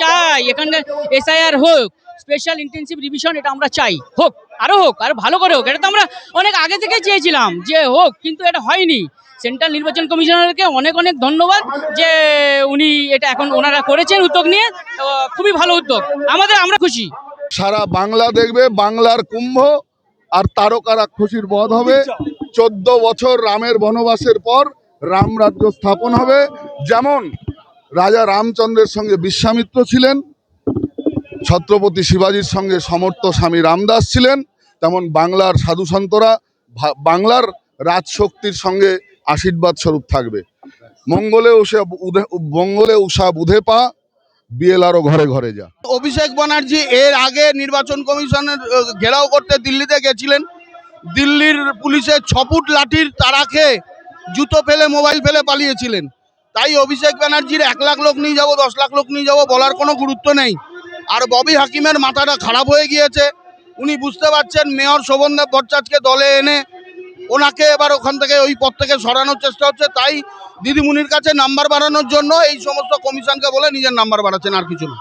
চাই, এখানে এসআইআর হোক স্পেশাল ইন্টেন্সিভ রিভিশন এটা আমরা চাই, হোক, আরও হোক, আরও ভালো করে হোক, এটা তো আমরা অনেক আগে থেকে চেয়েছিলাম যে হোক, কিন্তু এটা হয়নি। সেন্ট্রাল নির্বাচন কমিশনারকে অনেক অনেক ধন্যবাদ যে উনি এটা এখন ওনারা করেছেন উদ্যোগ নিয়ে, তো খুবই ভালো উদ্যোগ। আমাদের আমরা খুশি। সারা বাংলা দেখবে, বাংলার কুম্ভ আর তারকারা খুশির বধ হবে। চোদ্দ বছর রামের বনবাসের পর রাম রাজ্য স্থাপন হবে। যেমন রাজা রামচন্দ্রের সঙ্গে বিশ্বামিত্র ছিলেন, ছত্রপতি শিবাজির সঙ্গে সমর্থ স্বামী রামদাস ছিলেন, তেমন বাংলার সাধু সন্তরা বাংলার রাজশক্তির সঙ্গে আশীর্বাদ স্বরূপ থাকবে। মঙ্গলে উষা মঙ্গলে উষা বুধে পা বিএলআরও ঘরে ঘরে যা। অভিষেক ব্যানার্জি এর আগে নির্বাচন কমিশনের ঘেরাও করতে দিল্লিতে গেছিলেন। দিল্লির পুলিশের ছপুট লাঠির তারা খেয়ে জুতো ফেলে মোবাইল ফেলে পালিয়েছিলেন। তাই অভিষেক ব্যানার্জির এক লাখ লোক নিয়ে যাব, দশ লাখ লোক নিয়ে যাব বলার কোনো গুরুত্ব নেই। আর ববি হাকিমের মাথাটা খারাপ হয়ে গিয়েছে। উনি বুঝতে পারছেন মেয়র শোভনদেব ভট্টাচার্যকে দলে এনে ওনাকে এবার ওখান থেকে ওই পদ থেকে সরানোর চেষ্টা হচ্ছে। তাই দিদিমুনির কাছে নাম্বার বাড়ানোর জন্য এই সমস্ত কমিশনকে বলে নিজের নাম্বার বাড়াচ্ছেন আর কিছু না।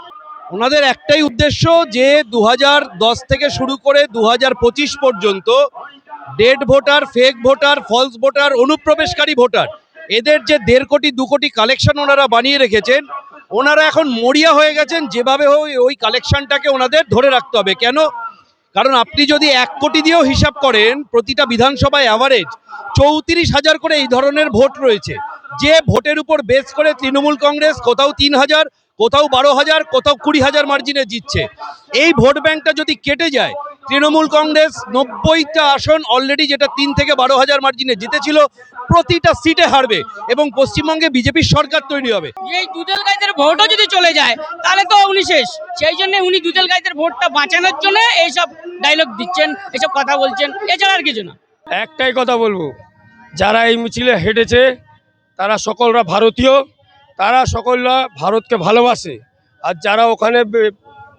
ওনাদের একটাই উদ্দেশ্য যে দু থেকে শুরু করে দু পর্যন্ত dead voter fake voter false voter, অনুপ্রবেশকারী ভোটার এদের যে দেড় কোটি, দু কোটি কালেকশন ওনারা বানিয়ে রেখেছেন, ওনারা এখন মরিয়া হয়ে গেছেন, যেভাবে হোক ওই কালেকশনটাকে ওনাদের ধরে রাখতে হবে। কেন? কারণ আপনি যদি এক কোটি দিয়েও হিসাব করেন, প্রতিটা বিধানসভায় অ্যাভারেজ চৌত্রিশ হাজার করে এই ধরনের ভোট রয়েছে। যে ভোটের উপর বেস করে তৃণমূল কংগ্রেস, কোথাও তিন হাজার কোথাও বারো হাজার কোথাও কুড়ি হাজার মার্জিনে জিতছে। এই ভোট ব্যাংকটা যদি কেটে যায় তৃণমূল কংগ্রেস নব্বইটা আসন অলরেডি যেটা তিন থেকে বারো হাজার মার্জিনে জিতেছিল প্রতিটা সিটে হারবে এবং পশ্চিমবঙ্গে বিজেপির সরকার তৈরি হবে। এই দুদল গাইদের ভোটও যদি চলে যায় তাহলে তো উনি শেষ। সেই জন্য উনি দুদল গাইদের ভোটটা বাঁচানোর জন্য এইসব ডায়লগ দিচ্ছেন এইসব কথা বলছেন এছাড়া আর কিছু না। একটাই কথা বলব যারা এই মিছিলে হেঁটেছে তারা সকলরা ভারতীয়। তারা সকলরা ভারতকে ভালোবাসে। আর যারা ওখানে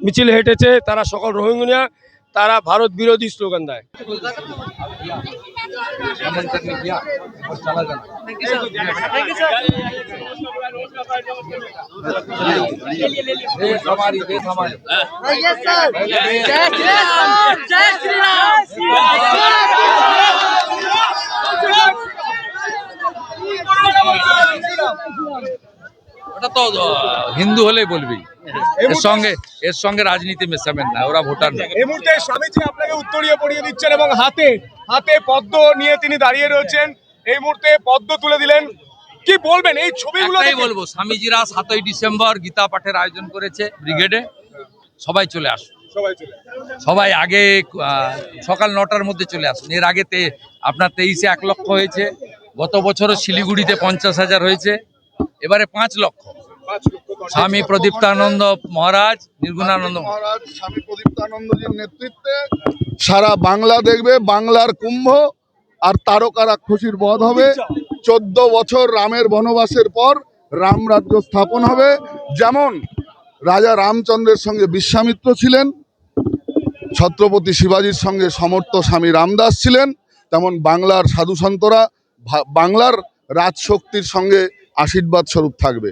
মিছিল হেঁটেছে, তারা সকল রোহিঙ্গা, তারা ভারত বিরোধী স্লোগান দেয়। ওটা তো হিন্দু হলেই বলবি। এর সঙ্গে এর সঙ্গে রাজনীতি মেশাবেন না ওরা ভোটার না। এই মুহূর্তে স্বামীজি আপনাকে উত্তরীয় পড়িয়ে দিচ্ছেন এবং হাতে হাতে পদ্ম নিয়ে তিনি দাঁড়িয়ে রয়েছেন। এই মুহূর্তে পদ্ম তুলে দিলেন। কি বলবেন এই ছবিগুলো বলব স্বামীজিরা সাতই ডিসেম্বর গীতা পাঠের আয়োজন করেছে ব্রিগেডে। সবাই চলে আসুন। সবাই চলে সবাই আগে সকাল নটার মধ্যে চলে আসুন। এর আগে আপনার তেইশে এক লক্ষ হয়েছে। গত বছরও শিলিগুড়িতে পঞ্চাশ হাজার হয়েছে। এবারে পাঁচ লক্ষ। স্বামী প্রদীপ্তানন্দ মহারাজ নির্গুণানন্দ মহারাজ। স্বামী প্রদীপ্তানন্দজির নেতৃত্বে সারা বাংলা দেখবে বাংলার কুম্ভ আর তারকারা খুশির বধ হবে। চোদ্দ বছর রামের বনবাসের পর রাম রাজ্য স্থাপন হবে। যেমন রাজা রামচন্দ্রের সঙ্গে বিশ্বামিত্র ছিলেন ছত্রপতি শিবাজির সঙ্গে সমর্থ স্বামী রামদাস ছিলেন তেমন বাংলার সাধু সন্তরা বাংলার রাজশক্তির সঙ্গে আশীর্বাদ স্বরূপ থাকবে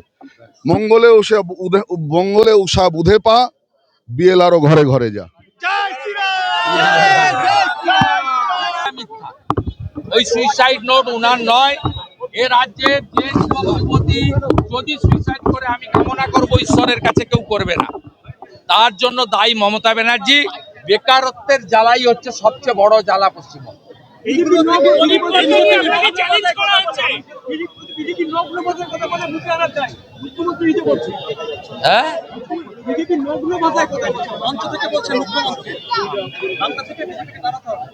মঙ্গলে উষা উদে মঙ্গলে উষা বুধে পা বিএলআরও ঘরে ঘরে যা ওই সুইসাইড নোট উনার নয় এ রাজ্যের যে সভাপতি যদি সুইসাইড করে আমি কামনা করব ঈশ্বরের কাছে কেউ করবে না তার জন্য দায়ী মমতা ব্যানার্জি বেকারত্বের জ্বালাই হচ্ছে সবচেয়ে বড় জ্বালা পশ্চিমবঙ্গ হ্যাঁ?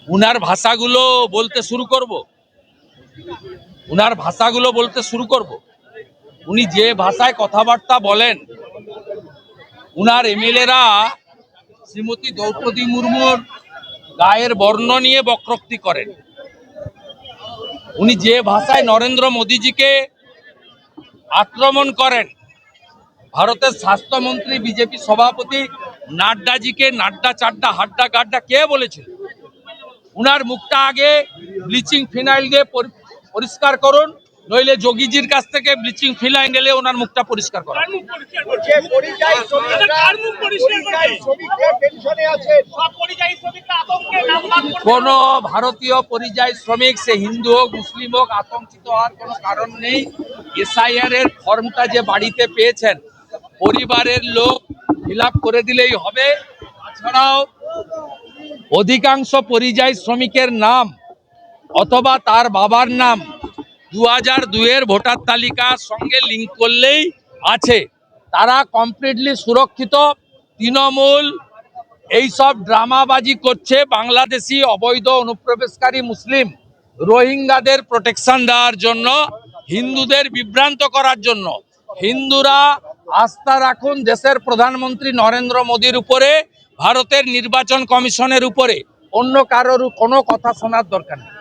উনার ভাষাগুলো বলতে শুরু করব। উনার ভাষাগুলো বলতে শুরু করব। উনি যে ভাষায় কথাবার্তা বলেন উনার এমএলএরা শ্রীমতী দ্রৌপদী মুর্মুর গায়ের বর্ণ নিয়ে বক্রোক্তি করেন। উনি যে ভাষায় নরেন্দ্র মোদীজিকে আক্রমণ করেন, ভারতের স্বাস্থ্যমন্ত্রী, বিজেপি সভাপতি নাড্ডাজিকে নাড্ডা চাড্ডা হাড্ডা গাড্ডা কে বলেছিল? উনার মুখটা আগে ব্লিচিং ফিনাইল দিয়ে পরি- পরিষ্কার করুন নইলে যোগীজির কাছ থেকে ব্লিচিং ফিলাইন এলে ওনার মুখটা পরিষ্কার করা। কোন ভারতীয় পরিযায়ী শ্রমিক সে হিন্দু হোক মুসলিম হোক আতঙ্কিত হওয়ার কোনো কারণ নেই। এসআইআর এর ফর্মটা যে বাড়িতে পেয়েছেন পরিবারের লোক ফিল করে দিলেই হবে। তাছাড়াও অধিকাংশ পরিযায়ী শ্রমিকের নাম অথবা তার বাবার নাম দু হাজার দুয়ের ভোটার তালিকার সঙ্গে লিঙ্ক করলেই আছে। তারা কমপ্লিটলি সুরক্ষিত, তৃণমূল, এইসব ড্রামাবাজি করছে বাংলাদেশি অবৈধ অনুপ্রবেশকারী মুসলিম রোহিঙ্গাদের প্রোটেকশন দেওয়ার জন্য, হিন্দুদের বিভ্রান্ত করার জন্য। হিন্দুরা আস্থা রাখুন দেশের প্রধানমন্ত্রী নরেন্দ্র মোদীর উপরে, ভারতের নির্বাচন কমিশনের উপরে। অন্য কারোর কোনো কথা শোনার দরকার নেই।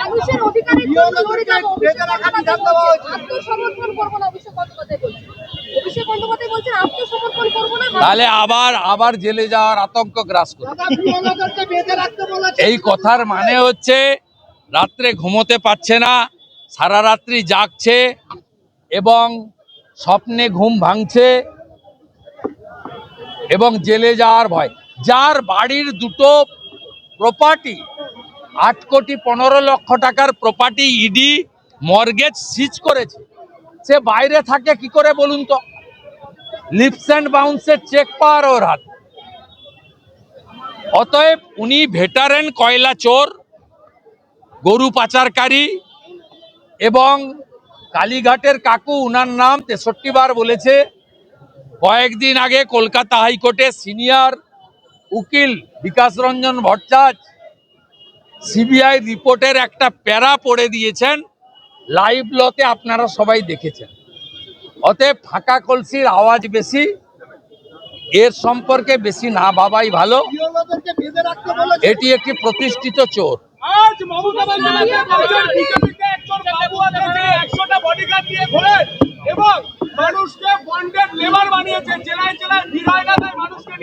মানুষের অধিকারের জন্য লড়ে যাব। অভিষেক বন্দ্যোপাধ্যায় বলছেন, আত্মসমর্পণ করব না অভিষেক বন্দ্যোপাধ্যায় বলছেন অভিষেক বন্দ্যোপাধ্যায় বলছেন আত্মসমর্পণ করব না তাহলে আবার আবার জেলে যাওয়ার আতঙ্ক গ্রাস করবে এই কথার মানে হচ্ছে রাত্রে ঘুমোতে পারছে না সারা রাত্রি জাগছে এবং স্বপ্নে ঘুম ভাঙছে এবং জেলে যাওয়ার ভয়। যার বাড়ির দুটো প্রপার্টি আট কোটি পনেরো লক্ষ টাকার প্রপার্টি ইডি মর্গেজ সিজ করেছে। সে বাইরে থাকে কি করে বলুন তো? লিপস অ্যান্ড বাউন্সের চেক পাওয়ার ওর হাত। অতএব উনি ভেটারেন কয়লা চোর, গরু পাচারকারী এবং কালীঘাটের কাকু, উনার নাম তেষট্টি বার বলেছে। কয়েকদিন আগে কলকাতা হাইকোর্টে সিনিয়র উকিল বিকাশ রঞ্জন ভট্টাচ সিবিআই রিপোর্টের একটা প্যারা পড়ে দিয়েছেন। লাইভ লতে আপনারা সবাই দেখেছেন। অতএব ফাঁকা কলসির আওয়াজ বেশি, এর সম্পর্কে বেশি না ভাবাই ভালো। এটি একটি প্রতিষ্ঠিত চোর। মানুষকে লেবার বানিয়েছে, জেলায় জেলায়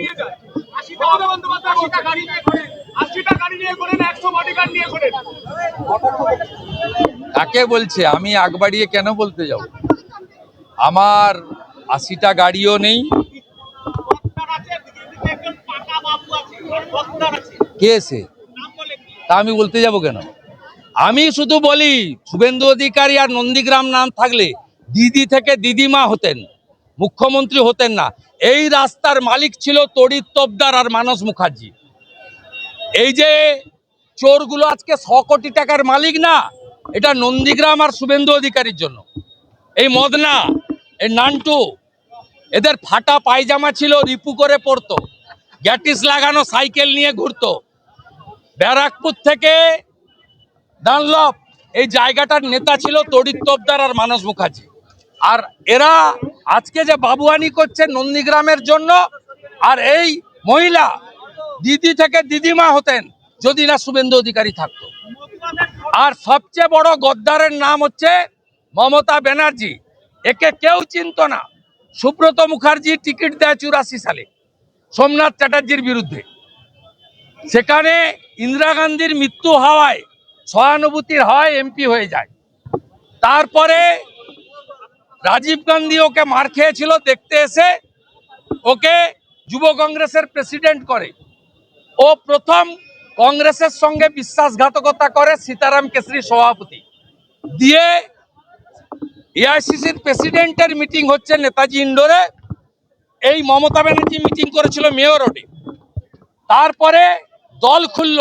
নিয়ে যায়। আশিটা গাড়ি নিয়ে ঘোরেন। আশিটা গাড়ি নিয়ে ঘোরেন একশো বডিগার্ড নিয়ে ঘোরেন। কাকে বলছে? আমি আগ বাড়িয়ে কেন বলতে যাব? আমার আশিটা গাড়িও নেই। কে সে? তা আমি বলতে যাব কেন? আমি শুধু বলি শুভেন্দু অধিকারী আর নন্দীগ্রাম নাম থাকলে দিদি থেকে দিদিমা হতেন। মুখ্যমন্ত্রী হতেন না। এই রাস্তার মালিক ছিল তড়িৎ তোপদার আর মানস মুখার্জি। এই যে চোরগুলো আজকে ছ কোটি টাকার মালিক না, এটা নন্দীগ্রাম আর শুভেন্দু অধিকারীর জন্য। এই মদনা, এই নান্টু, এদের ফাটা পায়জামা ছিল, রিপু করে পড়তো গ্যাটিস লাগানো সাইকেল নিয়ে ঘুরতো। ব্যারাকপুর থেকে ডানলপ, এই জায়গাটার নেতা ছিল তড়িৎ তোপদার আর মানস মুখার্জি। আর এরা আজকে যে বাবুয়ানি করছে নন্দীগ্রামের জন্য, আর এই মহিলা দিদি থেকে দিদিমা হতেন, যদি না শুভেন্দু অধিকারী থাকতো। আর সবচেয়ে বড় গদ্দারের নাম হচ্ছে মমতা ব্যানার্জি। একে কেউ চিনত না। সুব্রত মুখার্জি টিকিট দেয় চুরাশি সালে, সোমনাথ চ্যাটার্জির বিরুদ্ধে। সেখানে ইন্দিরা গান্ধীর মৃত্যু হওয়ায় সহানুভূতির হয় এমপি হয়ে যায়। তারপরে রাজীব গান্ধী ওকে মার খেয়েছিল, দেখতে এসে ওকে যুব কংগ্রেসের প্রেসিডেন্ট করে। ও প্রথম কংগ্রেসের সঙ্গে বিশ্বাসঘাতকতা করে সীতারাম কেশরী সভাপতি। দিয়ে এআইসিসির প্রেসিডেন্টের মিটিং হচ্ছে নেতাজি ইন্ডোরে এই মমতা ব্যানার্জি মিটিং করেছিল মেয়র রোডে। তারপরে দল খুলল,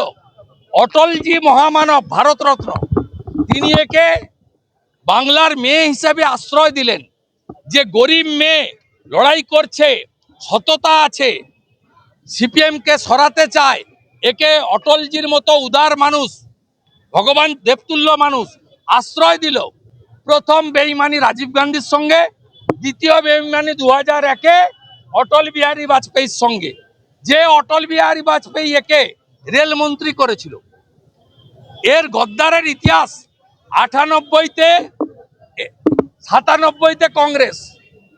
অটলজি মহামানব ভারতরত্ন। তিনি একে বাংলার মেয়ে হিসাবে আশ্রয় দিলেন। যে গরিব মেয়ে লড়াই করছে, সততা আছে, সিপিএমকে সরাতে চায়, একে অটলজির মতো উদার মানুষ, ভগবান দেবতুল্য মানুষ আশ্রয় দিল। প্রথম বেইমানি রাজীব গান্ধীর সঙ্গে, দ্বিতীয় বেইমানি দু হাজার একে অটল বিহারী বাজপেয়ীর সঙ্গে। যে অটল বিহারী বাজপেয়ী একে রেলমন্ত্রী করেছিল। এর গদ্দারের ইতিহাস আটানব্বইতে সাতানব্বইতে কংগ্রেস,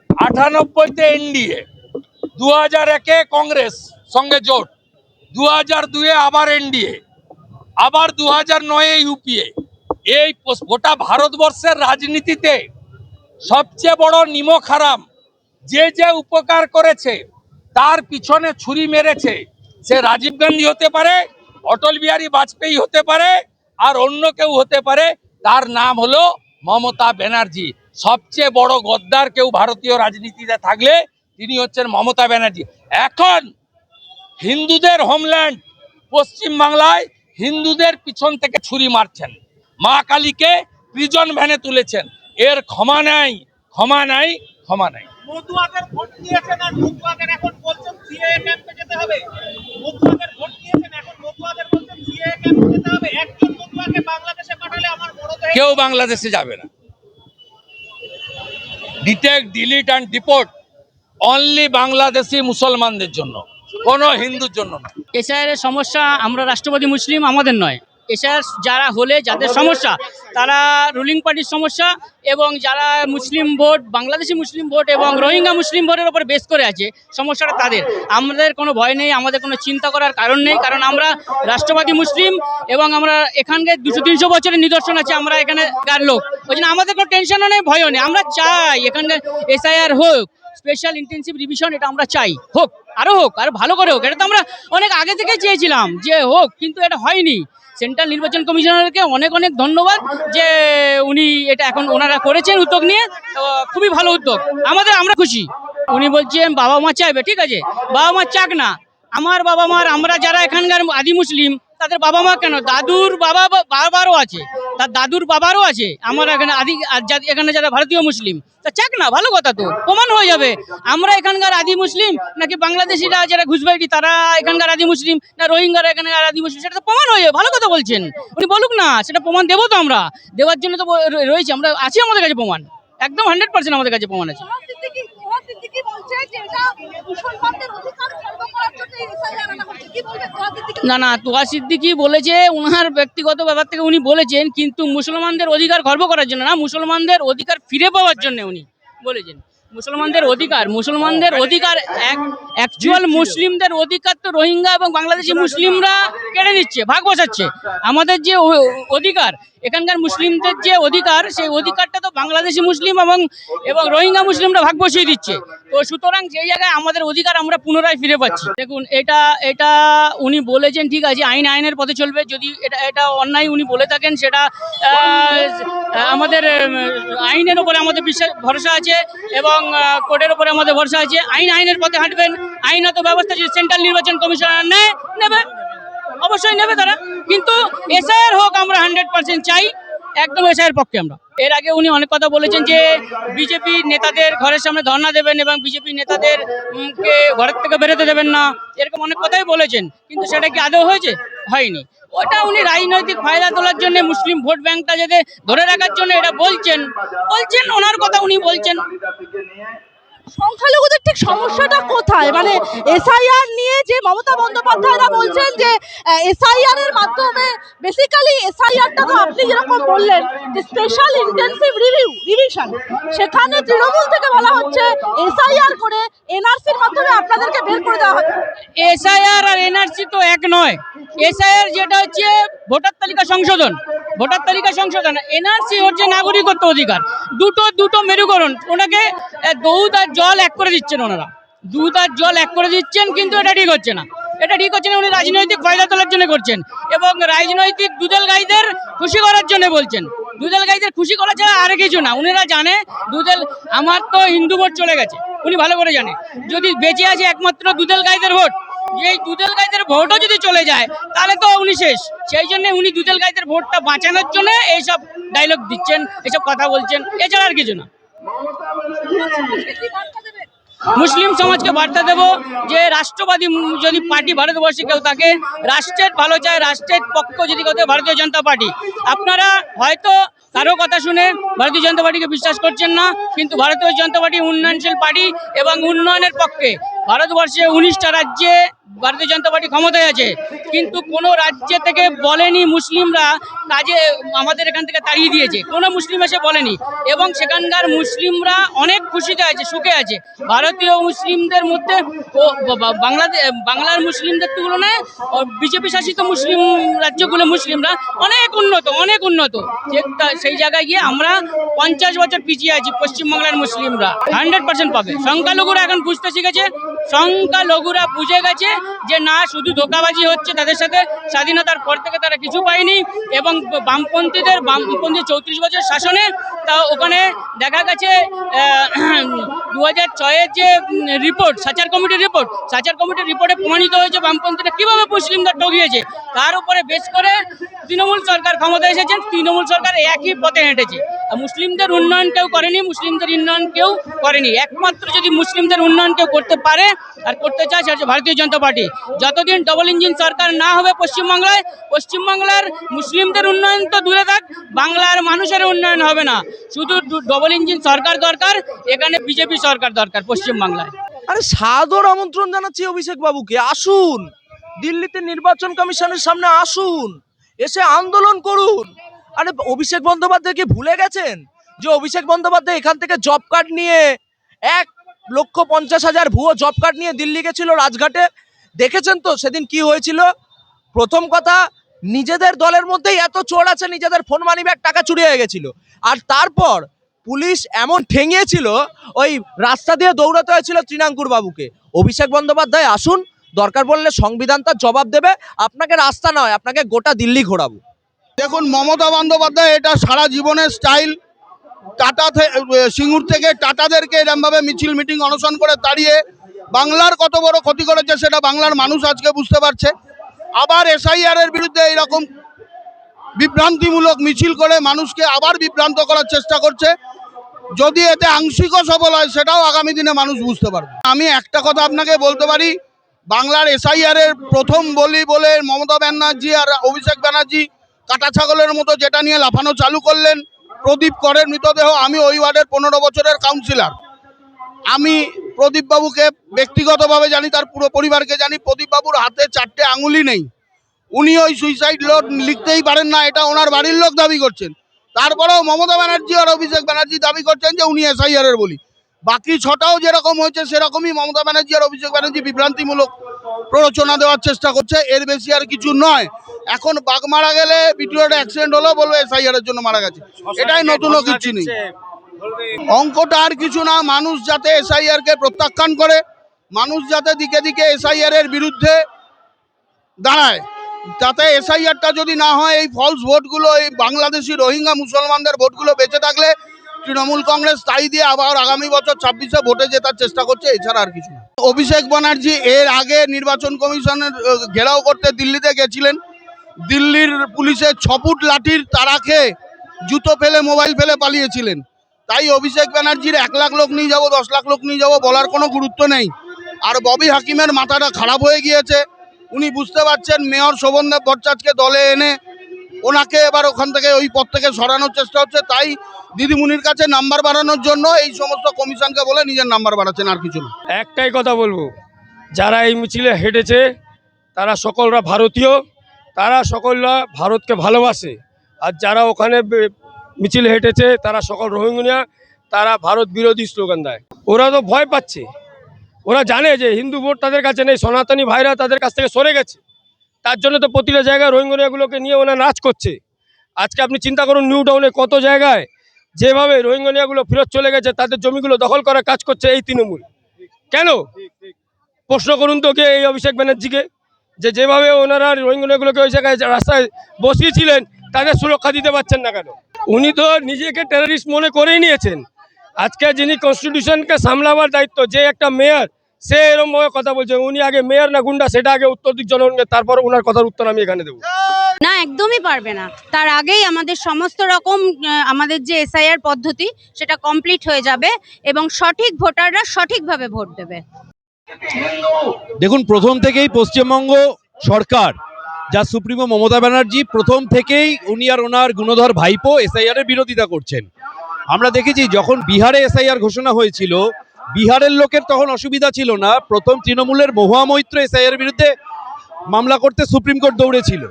আটানব্বইতে এনডিএ দু হাজার একে কংগ্রেস, সঙ্গে জোট দু হাজার দুয়ে আবার এনডিএ, আবার দু হাজার নয়ে ইউপিএ। এই গোটা ভারতবর্ষের রাজনীতিতে সবচেয়ে বড় নিমক হারাম, যে যে উপকার করেছে, তার পিছনে ছুরি মেরেছে, সে রাজীব গান্ধী হতে পারে, অটল বিহারী বাজপেয়ী হতে পারে, আর অন্য কেউ হতে পারে, তার নাম হলো মমতা ব্যানার্জি। সবচেয়ে বড় গদ্দার কেউ ভারতীয় রাজনীতিতে থাকলে তিনি হচ্ছেন মমতা ব্যানার্জি। এখন হিন্দুদের হোমল্যান্ড পশ্চিম বাংলায় হিন্দুদের পিছন থেকে ছুরি মারছেন। মা কালীকে প্রিজন ভ্যানে তুলেছেন। এর ক্ষমা নাই ক্ষমা নাই ক্ষমা নাই। কেউ বাংলাদেশে যাবে না। Detect delete and deport only Bangladeshi মুসলমানদের জন্য, কোনো হিন্দুর জন্য না। এসআইয়ের সমস্যা আমরা রাষ্ট্রপতি মুসলিম, আমাদের নয়। এসআইআর যারা হলে, যাদের সমস্যা, তারা রুলিং পার্টির সমস্যা এবং যারা মুসলিম ভোট, বাংলাদেশি মুসলিম ভোট এবং রোহিঙ্গা মুসলিম ভোটের উপর বেস করে আছে, সমস্যাটা তাদের। আমাদের কোনো ভয় নেই, আমাদের কোনো চিন্তা করার কারণ নেই, কারণ আমরা রাষ্ট্রবাদী মুসলিম এবং আমরা এখানকার দুশো তিনশো বছরের নিদর্শন আছে, আমরা এখানে কার লোক। ওই জন্য আমাদের কোনো টেনশনও নেই, ভয়ও নেই। আমরা চাই এখানকার এসআইআর হোক স্পেশাল ইন্টেন্সিভ রিভিশন এটা আমরা চাই। হোক আরও হোক, আরও ভালো করে হোক। এটা তো আমরা অনেক আগে থেকে চেয়েছিলাম যে হোক, কিন্তু এটা হয়নি। সেন্ট্রাল নির্বাচন কমিশনারকে অনেক অনেক ধন্যবাদ যে উনি এটা এখন ওনারা করেছেন উদ্যোগ নিয়ে। খুবই ভালো উদ্যোগ। আমাদের আমরা খুশি। উনি বলছেন, বাবা মা চাইবে। ঠিক আছে। বাবা মা চাক না। আমার বাবা মার, আমরা যারা এখানকার আদি মুসলিম তাদের বাবা মা কেন? দাদুর বাবা বাবারও আছে। তার দাদুর বাবারও আছে। আমার এখানে আদি এখানে যারা ভারতীয় মুসলিম, তা চাক না, ভালো কথা তো। প্রমাণ হয়ে যাবে। আমরা এখানকার আদি মুসলিম নাকি বাংলাদেশিরা যারা ঘুষবাইটি তারা এখানকার আদি মুসলিম না রোহিঙ্গারা এখানকার আদি মুসলিম? সেটা তো প্রমাণ হয়ে যাবে। ভালো কথা বলছেন। উনি বলুক না, সেটা প্রমাণ দেবো তো আমরা। দেওয়ার জন্য তো রয়েছে। আমরা আছি আমাদের কাছে প্রমাণ। একদম হান্ড্রেড পার্সেন্ট আমাদের কাছে প্রমাণ আছে। না না তোয়া সিদ্দিকি বলেছে ওনার ব্যক্তিগত ব্যাপার থেকে উনি বলেছেন, কিন্তু মুসলমানদের অধিকার গর্ব করার জন্য না, মুসলমানদের অধিকার ফিরে পাওয়ার জন্য উনি বলেছেন। মুসলমানদের অধিকার মুসলমানদের অধিকার অ্যাকচুয়াল মুসলিমদের অধিকার তো রোহিঙ্গা এবং বাংলাদেশি মুসলিমরা কেড়ে নিচ্ছে, ভাগ বসাচ্ছে। আমাদের যে অধিকার এখানকার মুসলিমদের যে অধিকার, সেই অধিকারটা তো বাংলাদেশি মুসলিম এবং এবং রোহিঙ্গা মুসলিমরা ভাগ বসিয়ে দিচ্ছে। তো সুতরাং সেই জায়গায় আমাদের অধিকার আমরা পুনরায় ফিরে পাচ্ছি। দেখুন, এটা এটা উনি বলেছেন, ঠিক আছে, আইন, আইনের পথে চলবে। যদি এটা এটা অন্যায় উনি বলে থাকেন, সেটা আমাদের আইনের উপরে আমাদের বিশ্বাস, ভরসা আছে এবং কোর্টের উপরে আমাদের ভরসা আছে। আইন, আইনের পথে হাঁটবেন। আইনত ব্যবস্থা যদি সেন্ট্রাল নির্বাচন কমিশনার নেয় নেবে। অবশ্যই নেবে তারা। কিন্তু এসআইআর হোক আমরা হান্ড্রেড পার্সেন্ট চাই, একদম এসআইয়ের পক্ষে আমরা। এর আগে উনি অনেক কথা বলেছেন যে বিজেপি নেতাদের ঘরের সামনে ধর্ণা দেবেন এবং বিজেপি নেতাদের কে ঘরের থেকে বেরোতে দেবেন না, এরকম অনেক কথাই বলেছেন। কিন্তু সেটা কি আদৌ হয়েছে? হয়নি। ওটা উনি রাজনৈতিক ফায়দা তোলার জন্য, মুসলিম ভোট ব্যাংকটা যাতে ধরে রাখার জন্য এটা বলছেন। বলছেন, ওনার কথা উনি বলছেন। সংখ্যালঘুদের ঠিক সমস্যাটা কোথায়? মানে এসআইআর নিয়ে যে মমতা বন্দ্যোপাধ্যায়রা বলছেন যে এসআইআর এর মাধ্যমে বেসিক্যালি এসআইআরটা তো আপনি যেরকম বললেন, যে স্পেশাল ইন্টেন্সিভ রিভিউ রিভিশন সেখানে তৃণমূল থেকে বলা হচ্ছে এসআইআর করে এনআরসির মাধ্যমে আপনাদেরকে বের করে দেওয়া হবে। এসআইআর আর এনআরসি তো এক নয়। এসআইআর যেটা হচ্ছে ভোটার তালিকা সংশোধন। ভোটার তালিকা সংশোধন। এনআরসি হচ্ছে নাগরিকত্ব অধিকার। দুটো দুটো মেরুকরণ। ওনাকে আর জল এক করে দিচ্ছেন ওনারা। দুধ আর জল এক করে দিচ্ছেন, কিন্তু এটা ঠিক হচ্ছে না। এটা ঠিক হচ্ছে না, উনি রাজনৈতিক ফায়দা তোলার জন্য করছেন এবং রাজনৈতিক দুধেল গাইদের খুশি করার জন্য বলছেন। দুধেল গাইদের খুশি করা ছাড়া আর কিছু না। উনিরা জানে, দুধেল আমার তো হিন্দু ভোট চলে গেছে, উনি ভালো করে জানে। যদি বেঁচে আছে একমাত্র দুধেল গাইদের ভোট এই দুধেল গাইদের ভোটও যদি চলে যায়, তাহলে তো উনি শেষ। সেই জন্য উনি দুধেল গাইদের ভোটটা বাঁচানোর জন্য এইসব ডায়লগ দিচ্ছেন, এইসব কথা বলছেন, এছাড়া আর কিছু না। মুসলিম সমাজকে বার্তা দেব যে রাষ্ট্রবাদী যদি পার্টি ভারতবর্ষে কেউ থাকে, রাষ্ট্রের ভালো চায়, রাষ্ট্রের পক্ষ যদি কেউ ভারতীয় জনতা পার্টি। আপনারা হয়তো কারও কথা শুনে ভারতীয় জনতা পার্টিকে বিশ্বাস করছেন না, কিন্তু ভারতীয় জনতা পার্টি উন্নয়নশীল পার্টি এবং উন্নয়নের পক্ষে ভারতবর্ষে উনিশটা রাজ্যে ভারতীয় জনতা পার্টি ক্ষমতায় আছে। কিন্তু কোনো রাজ্য থেকে বলেনি মুসলিমরা কাজে আমাদের এখান থেকে তাড়িয়ে দিয়েছে। কোনো মুসলিম এসে বলেনি। এবং সেখানকার মুসলিমরা অনেক খুশিতে আছে, সুখে আছে। ভারতীয় মুসলিমদের মধ্যে বাংলাদেশ বাংলার মুসলিমদের তুলনায় বিজেপি শাসিত মুসলিম রাজ্যগুলো মুসলিমরা অনেক উন্নত অনেক উন্নত। যে সেই জায়গায় গিয়ে আমরা পঞ্চাশ বছর পিছিয়ে আছি পশ্চিমবাংলার মুসলিমরা। হান্ড্রেড পার্সেন্ট পাবে। সংখ্যালঘুরা এখন বুঝতে শিখেছে সংখ্যালঘুরা বুঝে গেছে যে না, শুধু ধোকাবাজি হচ্ছে তাদের সাথে। স্বাধীনতার পর থেকে তারা কিছু পায়নি এবং বামপন্থীদের, বামপন্থী চৌত্রিশ বছর শাসনে তা ওখানে দেখা গেছে দু হাজার ছয়ের যে রিপোর্ট, সাচার কমিটির রিপোর্ট, সাচার কমিটির রিপোর্টে প্রমাণিত হয়েছে বামপন্থীরা কীভাবে মুসলিমদের ঠকিয়েছে তার উপরে বেশ করে তৃণমূল সরকার ক্ষমতা এসেছেন, তৃণমূল সরকার একই পথে হেঁটেছে। মুসলিমদের উন্নয়ন কেউ করেনি, মুসলিমদের উন্নয়ন কেউ করেনি। একমাত্র যদি মুসলিমদের উন্নয়ন কেউ করতে পারে আর করতে চায় সেটা ভারতীয় জনতা পার্টি। যতদিন ডবল ইঞ্জিন সরকার না হবে পশ্চিমবাংলায়, পশ্চিমবাংলার মুসলিমদের উন্নয়ন তো দূরে থাক, বাংলার মানুষের উন্নয়ন হবে না। শুধু ডবল ইঞ্জিন সরকার দরকার, এখানে বিজেপি সরকার দরকার পশ্চিমবাংলায়। আরে সাদর আমন্ত্রণ জানাচ্ছি অভিষেক বাবুকে, আসুন। দিল্লিতে নির্বাচন কমিশনের সামনে আসুন, এসে আন্দোলন করুন। আরে অভিষেক বন্দ্যোপাধ্যায়কে ভুলে গেছেন যে অভিষেক বন্দ্যোপাধ্যায় এখান থেকে জব কার্ড নিয়ে এক লক্ষ পঞ্চাশ হাজার ভুয়ো জব কার্ড নিয়ে দিল্লি গেছিল রাজঘাটে। দেখেছেন তো সেদিন কি হয়েছিল? প্রথম কথা, নিজেদের দলের মধ্যেই এত চোর আছে, নিজেদের ফোন মানি ব্যাগ টাকা চুরি হয়ে গেছিল। আর তারপর পুলিশ এমন ঠেঙিয়েছিল, ওই রাস্তা দিয়ে দৌড়াতে হয়েছিল তৃণাঙ্কুর বাবুকে। অভিষেক বন্দ্যোপাধ্যায়, আসুন, দরকার পড়লে সংবিধান তার জবাব দেবে। আপনাকে রাস্তা নয়, আপনাকে গোটা দিল্লি ঘোরাবো। দেখুন, মমতা বন্দ্যোপাধ্যায়, এটা সারা জীবনের স্টাইল টাটা সিঙ্গুর থেকে টাটাদেরকে এরমভাবে মিছিল মিটিং অনশন করে তাড়িয়ে বাংলার কত বড় ক্ষতি করেছে সেটা বাংলার মানুষ আজকে বুঝতে পারছে। আবার এসআইআর এর বিরুদ্ধে এইরকম বিভ্রান্তিমূলক মিছিল করে মানুষকে আবার বিভ্রান্ত করার চেষ্টা করছে। যদি এতে আংশিকও সফল হয়, সেটাও আগামী দিনে মানুষ বুঝতে পারবে। আমি একটা কথা আপনাকে বলতে পারি, বাংলার এসআইআর এর প্রথম বলি বলে মমতা ব্যানার্জি আর অভিষেক ব্যানার্জি কাটা ছাগলের মতো যেটা নিয়ে লাফানো চালু করলেন প্রদীপ করের মৃতদেহ আমি ওই ওয়ার্ডের পনেরো বছরের কাউন্সিলর আমি প্রদীপ বাবুকে ব্যক্তিগতভাবে জানি, তার পুরো পরিবারকে জানি। প্রদীপ বাবুর হাতে চারটে আঙুলি নেই। উনি ওই সুইসাইড লোড লিখতেই পারেন না, এটা ওনার বাড়ির লোক দাবি করছেন। তারপরেও মমতা ব্যানার্জি আর অভিষেক ব্যানার্জি দাবি করছেন যে উনি এসআইআর এর বলি। বাকি ছটাও যেরকম হয়েছে, সেরকমই মমতা ব্যানার্জি আর অভিষেক ব্যানার্জি বিভ্রান্তিমূলক প্ররোচনা দেওয়ার চেষ্টা করছে। এর বেশি আর কিছু নয়। এখন বাঘ মারা গেলে বিটিওর অ্যাক্সিডেন্ট হলো বলবে এসআইআর এর জন্য মারা গেছে। এটাই নতুনও কিছু নেই। অঙ্কটা আর কিছু না, মানুষ যাতে এসআইআর কে প্রত্যাখ্যান করে, মানুষ যাতে দিকে দিকে এসআইআর এর বিরুদ্ধে দাঁড়ায় যাতে এসআইআরটা যদি না হয়, এই ফলস ভোটগুলো এই বাংলাদেশি রোহিঙ্গা মুসলমানদের ভোটগুলো বেঁচে থাকলে তৃণমূল কংগ্রেস তাই দিয়ে আবার আগামী বছর ছাব্বিশে ভোটে জেতার চেষ্টা করছে, এছাড়া আর কিছু না। অভিষেক ব্যানার্জি এর আগে নির্বাচন কমিশনের ঘেরাও করতে দিল্লিতে গেছিলেন। দিল্লির পুলিশের ছপুট লাঠির তারা খেয়ে জুতো ফেলে, মোবাইল ফেলে পালিয়েছিলেন। তাই অভিষেক ব্যানার্জির এক লাখ লোক নিয়ে যাব, দশ লাখ লোক নিয়ে যাব বলার কোনো গুরুত্ব নেই। আর ববি হাকিমের মাথাটা খারাপ হয়ে গিয়েছে। উনি বুঝতে পারছেন, মেয়র শোভনদেব ভট্টাচার্যকে দলে এনে ওনাকে এবার ওখান থেকে ওই পথ থেকে সরানোর চেষ্টা হচ্ছে। তাই দিদিমুনির কাছে নাম্বার বাড়ানোর জন্য এই সমস্ত কমিশনকে বলে নিজের নাম্বার বাড়াচ্ছেন, আর কিছু না। একটাই কথা বলব, যারা এই মিছিলে হেঁটেছে, তারা সকলরা ভারতীয়, তারা সকলরা ভারতকে ভালোবাসে। আর যারা ওখানে মিছিল হেঁটেছে, তারা সকল রোহিঙ্গা, তারা ভারত বিরোধী স্লোগান দেয়। ওরা তো ভয় পাচ্ছে। ওরা জানে যে হিন্দু ভোট তাদের কাছে নেই, সনাতনী ভাইরা তাদের কাছ থেকে সরে গেছে। তার জন্য তো প্রতিটা জায়গায় রোহিঙ্গনিয়াগুলোকে নিয়ে ওরা নাচ করছে। আজকে আপনি চিন্তা করুন, নিউ টাউনে কত জায়গায় যেভাবে রোহিঙ্গনিয়াগুলো ফেরত চলে গেছে, তাদের জমিগুলো দখল করার কাজ করছে এই তৃণমূল। কেন? প্রশ্ন করুন তো কে এই অভিষেক ব্যানার্জিকে, যে যেভাবে ওনারা রোহিঙ্গনাগুলোকে ওই জায়গায় রাস্তায় বসিয়েছিলেন, তাদের সুরক্ষা দিতে পারছেন না কেন? উনি তো নিজেকে টেরারিস্ট মনে করেই নিয়েছেন। আজকে যিনি কনস্টিটিউশনকে সামলাবার দায়িত্ব, যে একটা মেয়র সে এরকমভাবে কথা বলছে। উনি আগে মেয়র না গুন্ডা সেটা আগে উত্তর দিক জনগণকে তারপর ওনার কথার উত্তর আমি এখানে দেবো। না একদমই পারবে না। তার আগেই আমাদের সমস্ত রকম আহ, আমাদের যে এসআইআর পদ্ধতি সেটা কমপ্লিট হয়ে যাবে এবং সঠিক ভোটাররা সঠিকভাবে ভোট দেবে। দেখুন প্রথম থেকেই পশ্চিমবঙ্গ সরকার যা সুপ্রিমো মমতা ব্যানার্জি প্রথম থেকেই উনি আর ওনার গুণধর ভাইপো এসআইআর এর বিরোধিতা করছেন। আমরা দেখেছি যখন বিহারে এসআইআর ঘোষণা হয়েছিল বিহারের লোকের তখন অসুবিধা ছিল না। প্রথম তৃণমূলের মহুয়া মৈত্র এসআইয়ের বিরুদ্ধে মামলা করতে সুপ্রিম কোর্ট দৌড়েছিল।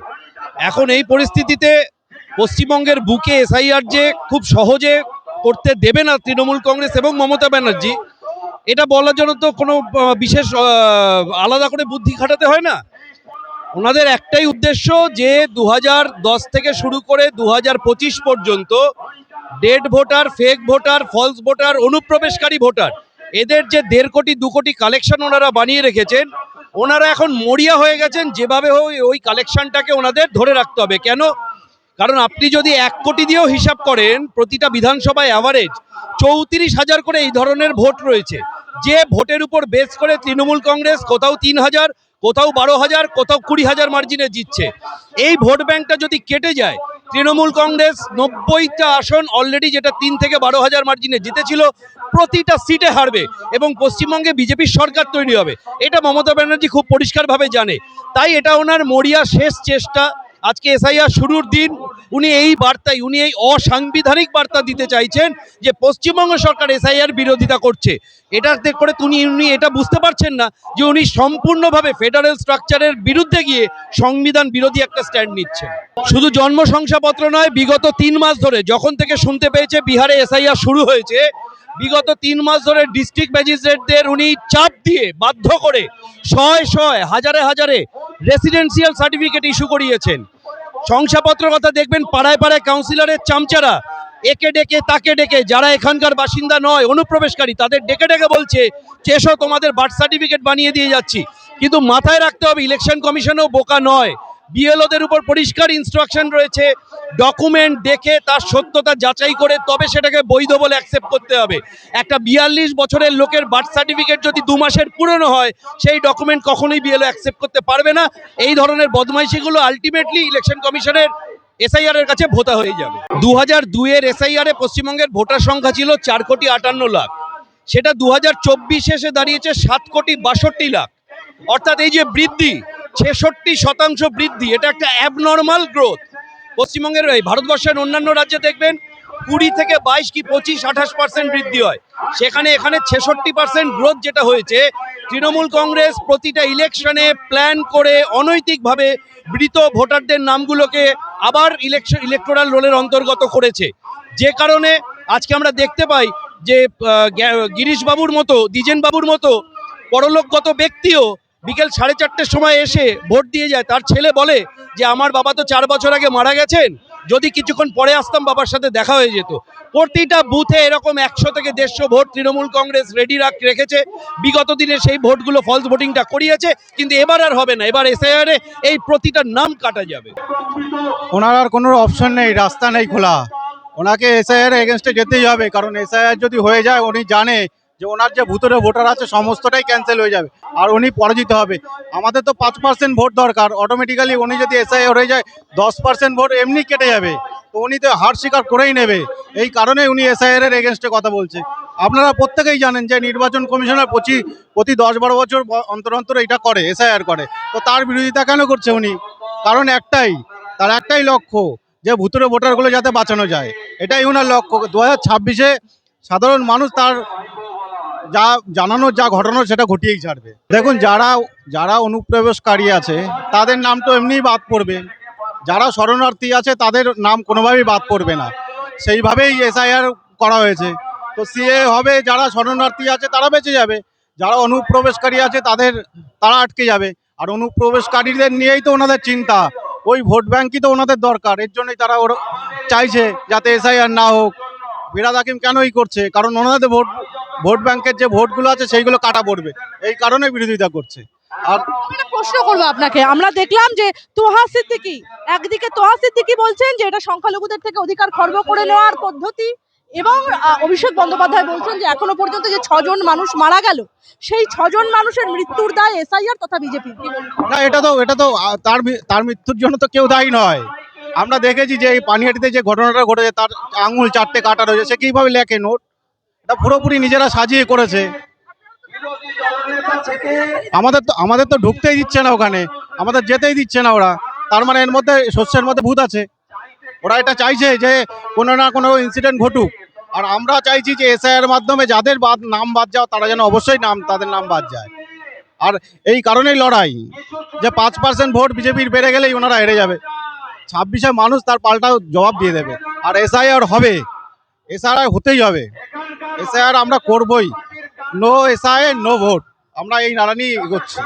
এখন এই পরিস্থিতিতে পশ্চিমবঙ্গের বুকে এসআইআর যে খুব সহজে করতে দেবে না তৃণমূল কংগ্রেস এবং মমতা ব্যানার্জি, এটা বলার জন্য তো কোনো বিশেষ আলাদা করে বুদ্ধি খাটাতে হয় না। ওনাদের একটাই উদ্দেশ্য যে দু থেকে শুরু করে দু হাজার পঁচিশ পর্যন্ত dead voter, fake voter, false voter, অনুপ্রবেশকারী ভোটার এদের যে দেড় কোটি, দু কোটি কালেকশন ওনারা বানিয়ে রেখেছেন, ওনারা এখন মরিয়া হয়ে গেছেন, যেভাবে হোক ওই কালেকশনটাকে ওনাদের ধরে রাখতে হবে। কেন? কারণ আপনি যদি এক কোটি দিয়েও হিসাব করেন, প্রতিটা বিধানসভায় অ্যাভারেজ চৌত্রিশ হাজার করে এই ধরনের ভোট রয়েছে। যে ভোটের উপর বেস করে তৃণমূল কংগ্রেস, কোথাও তিন হাজার, কোথাও বারো হাজার, কোথাও কুড়ি হাজার মার্জিনে জিতছে। এই ভোট ব্যাংকটা যদি কেটে যায় তৃণমূল কংগ্রেস নব্বইটা আসন অলরেডি যেটা তিন থেকে বারো হাজার মার্জিনে জিতেছিল, প্রতিটা সিটে হারবে এবং পশ্চিমবঙ্গে বিজেপির সরকার তৈরি হবে। এটা মমতা ব্যানার্জি খুব পরিষ্কারভাবে জানে। তাই এটা ওনার মরিয়া শেষ চেষ্টা। আজকে এসআইআর শুরুর দিন উনি এই বার্তায়, উনি এই অসাংবিধানিক বার্তা দিতে চাইছেন যে পশ্চিমবঙ্গ সরকার এসআইআর বিরোধিতা করছে। এটাতে করে উনি উনি এটা বুঝতে পারছেন না যে উনি সম্পূর্ণভাবে ফেডারেল স্ট্রাকচারের বিরুদ্ধে গিয়ে সংবিধান বিরোধী একটা স্ট্যান্ড নিচ্ছে শুধু জন্ম শংসাপত্র নয়, বিগত তিন মাস ধরে যখন থেকে শুনতে পেয়েছে বিহারে এসআইআর শুরু হয়েছে বিগত তিন মাস ধরে ডিস্ট্রিক্ট ম্যাজিস্ট্রেটদের উনি চাপ দিয়ে বাধ্য করে শয় শয়, হাজারে হাজারে রেসিডেন্সিয়াল সার্টিফিকেট ইস্যু করিয়েছেন। শংসাপত্র কথা দেখবেন, পাড়ায় পাড়ায় কাউন্সিলরের চামচারা একে ডেকে তাকে ডেকে, যারা এখানকার বাসিন্দা নয়, অনুপ্রবেশকারী, তাদের ডেকে ডেকে বলছে, চেষো, তোমাদের বার্থ সার্টিফিকেট বানিয়ে দিয়ে যাচ্ছি। কিন্তু মাথায় রাখতে হবে ইলেকশন কমিশনও বোকা নয়। বিএলওদের উপর পরিষ্কার ইনস্ট্রাকশন রয়েছে। ডকুমেন্ট দেখে তার সত্যতা যাচাই করে তবে সেটাকে বৈধ বলে অ্যাকসেপ্ট করতে হবে। একটা বিয়াল্লিশ বছরের লোকের বার্থ সার্টিফিকেট যদি দু মাসের পুরনো হয়, সেই ডকুমেন্ট কখনোই বিএলও অ্যাকসেপ্ট করতে পারবে না। এই ধরনের বদমাইশিগুলো আলটিমেটলি ইলেকশন কমিশনের এসআইআর এর কাছে ভোতা হয়ে যাবে। দু হাজার দুইয়ের এসআইআর এ পশ্চিমবঙ্গের ভোটার সংখ্যা ছিল চার কোটি আটান্ন লাখ। সেটা দু হাজার চব্বিশে এসে দাঁড়িয়েছে সাত কোটি বাষট্টি লাখ। অর্থাৎ এই যে বৃদ্ধি ছেষট্টি শতাংশ বৃদ্ধি এটা একটা অ্যাবনর্মাল গ্রোথ পশ্চিমবঙ্গের এই ভারতবর্ষের অন্যান্য রাজ্যে দেখবেন কুড়ি থেকে বাইশ কি পঁচিশ আঠাশ পার্সেন্ট বৃদ্ধি হয়। সেখানে এখানে ছেষট্টি পার্সেন্ট গ্রোথ যেটা হয়েছে তৃণমূল কংগ্রেস প্রতিটা ইলেকশনে প্ল্যান করে অনৈতিকভাবে মৃত ভোটারদের নামগুলোকে আবার ইলেকশন ইলেকটোরাল রোলের অন্তর্গত করেছে। যে কারণে আজকে আমরা দেখতে পাই যে আহ, গ্যা- গিরিশ বাবুর মতো দ্বিজেন বাবুর মতো পরলোকগত ব্যক্তিও বিকেল সাড়ে চারটের সময় এসে ভোট দিয়ে যায়। তার ছেলে বলে যে, আমার বাবা তো চার বছর আগে মারা গেছেন, যদি কিছুক্ষণ পরে আসতাম বাবার সাথে দেখা হয়ে যেত। প্রতিটা বুথে এরকম একশো থেকে দেড়শো ভোট তৃণমূল কংগ্রেস রেডি রাখ, রেখেছে। বিগত দিনে সেই ভোটগুলো ফলস ভোটিংটা করিয়েছে, কিন্তু এবার আর হবে না। এবার এসআইআরে এই প্রতিটা নাম কাটা যাবে। ওনার আর কোনো অপশন নেই, রাস্তা নেই খোলা। ওনাকে এসআইআর এগেনস্টে যেতেই হবে, কারণ এসআইআর যদি হয়ে যায়, উনি জানে যে ওনার যে ভূতরে ভোটার আছে, সমস্তটাই ক্যান্সেল হয়ে যাবে। আর উনি পরাজিত হবে। আমাদের তো পাঁচ পার্সেন্ট ভোট দরকার। অটোমেটিক্যালি উনি যদি এসআইআর হয়ে যায়, দশ পার্সেন্ট ভোট এমনি কেটে যাবে। তো উনি তো হার স্বীকার করেই নেবে। এই কারণে উনি এসআইআর এর এগেনস্টে কথা বলছে। আপনারা প্রত্যেকেই জানেন যে নির্বাচন কমিশনার প্রতি প্রতি দশ বারো বছর অন্তর অন্তর এটা করে এসআইআর করে। তো তার বিরোধিতা কেন করছে উনি? কারণ একটাই, তার একটাই লক্ষ্য, যে ভুতুরে ভোটারগুলো যাতে বাঁচানো যায়। এটাই ওনার লক্ষ্য। দু হাজার ছাব্বিশে সাধারণ মানুষ তার যা জানানোর যা ঘটানো সেটা ঘটিয়েই ছাড়বে। দেখুন, যারা যারা অনুপ্রবেশকারী আছে, তাদের নাম তো এমনিই বাদ পড়বে। যারা শরণার্থী আছে, তাদের নাম কোনোভাবেই বাদ পড়বে না। সেইভাবেই এসআইআর করা হয়েছে। তো সিএ হবে, যারা শরণার্থী আছে, তারা বেঁচে যাবে। যারা অনুপ্রবেশকারী আছে, তাদের, তারা আটকে যাবে। আর অনুপ্রবেশকারীদের নিয়েই তো ওনাদের চিন্তা। ওই ভোট ব্যাংকই তো ওনাদের দরকার। এর জন্যই তারা ওর, চাইছে যাতে এসআইআর না হোক। বিরাদ হাকিম কেনই করছে? কারণ ওনাদের ভোট ভোট ব্যাংকের যে ভোটগুলো আছে সেইগুলো কাটা পড়বে। এই কারণে বিরোধিতা করছে। আর প্রশ্ন করব আপনাকে। আমরা দেখলাম যে তোহা সিদ্দিকি একদিকে তোহা সিদ্দিকি বলছেন যে এটা সংখ্যালঘুদের থেকে অধিকার খর্ব করে নেওয়ার পদ্ধতি এবং অভিষেক বন্দ্যোপাধ্যায় বলছেন যে এখনও পর্যন্ত যে ছজন মানুষ মারা গেল সেই ছজন মানুষের মৃত্যুর দায় এসআইআর তথা বিজেপি। না এটা তো এটা তো তার তার মৃত্যুর জন্য তো কেউ দায়ী নয়। আমরা দেখেছি যে এই পানিহাটিতে যে ঘটনাটা ঘটেছে, তার আঙুল চারটে কাটা রয়েছে, সে কীভাবে লেখে নোট? এটা পুরোপুরি নিজেরা সাজিয়ে করেছে। আমাদের তো আমাদের তো ঢুকতেই দিচ্ছে না ওখানে, আমাদের যেতেই দিচ্ছে না ওরা। তার মানে এর মধ্যে, শস্যের মধ্যে ভূত আছে। ওরা এটা চাইছে যে কোনো না কোনো ইনসিডেন্ট ঘটুক। আর আমরা চাইছি যে এসআইয়ের মাধ্যমে যাদের বাদ, নাম বাদ যাও, তারা যেন অবশ্যই নাম, তাদের নাম বাদ যায়। আর এই কারণেই লড়াই, যে পাঁচ পার্সেন্ট ভোট বিজেপির বেড়ে গেলেই ওনারা হেরে যাবে। ছাব্বিশে মানুষ তার পাল্টা জবাব দিয়ে দেবে। আর এসআইআর হবে। এসআইআর হতেই হবে। এসআইআর আমরা করবই। নো এসআই নো ভোট আমরা এই নারানি এগোচ্ছি।